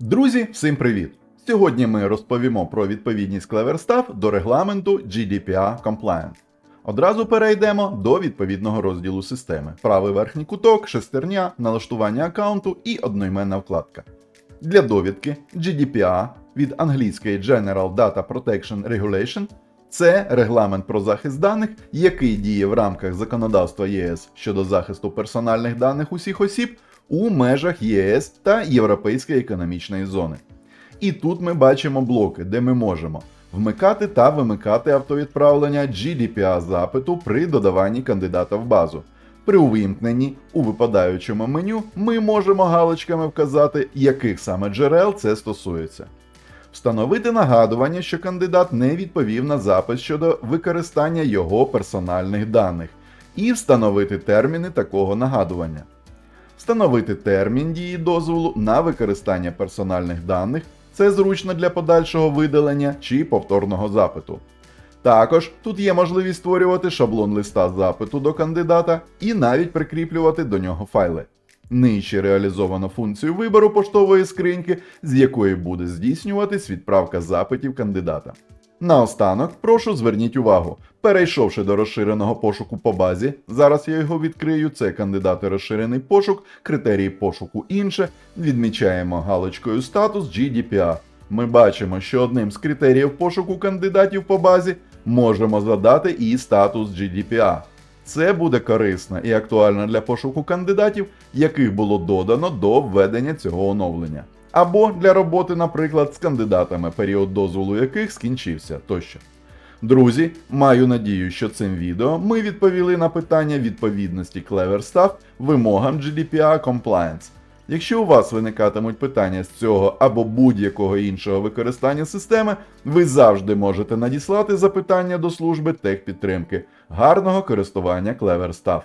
Друзі, всім привіт! Сьогодні ми розповімо про відповідність CleverStaff до регламенту GDPR Compliant. Одразу перейдемо до відповідного розділу системи: правий верхній куток, шестерня, налаштування аккаунту і одноіменна вкладка. Для довідки GDPR від англійської General Data Protection Regulation це регламент про захист даних, який діє в рамках законодавства ЄС щодо захисту персональних даних усіх осіб у межах ЄС та Європейської економічної зони. І тут ми бачимо блоки, де ми можемо вмикати та вимикати автовідправлення GDPR запиту при додаванні кандидата в базу. При увімкненні у випадаючому меню ми можемо галочками вказати, яких саме джерел це стосується. Встановити нагадування, що кандидат не відповів на запит щодо використання його персональних даних, і встановити терміни такого нагадування. Встановити термін дії дозволу на використання персональних даних це зручно для подальшого видалення чи повторного запиту. Також тут є можливість створювати шаблон листа запиту до кандидата і навіть прикріплювати до нього файли. Нижче реалізовано функцію вибору поштової скриньки, з якої буде здійснюватись відправка запитів кандидата. Наостанок, прошу зверніть увагу, перейшовши до розширеного пошуку по базі, зараз я його відкрию, це кандидати розширений пошук, критерії пошуку інше, відмічаємо галочкою статус GDPR. Ми бачимо, що одним з критеріїв пошуку кандидатів по базі можемо задати і статус GDPR. Це буде корисно і актуально для пошуку кандидатів, яких було додано до введення цього оновлення. Або для роботи, наприклад, з кандидатами, період дозволу яких скінчився тощо. Друзі, маю надію, що цим відео ми відповіли на питання відповідності CleverStaff вимогам GDPR Compliance. Якщо у вас виникатимуть питання з цього або будь-якого іншого використання системи, ви завжди можете надіслати запитання до служби техпідтримки. Гарного користування CleverStaff!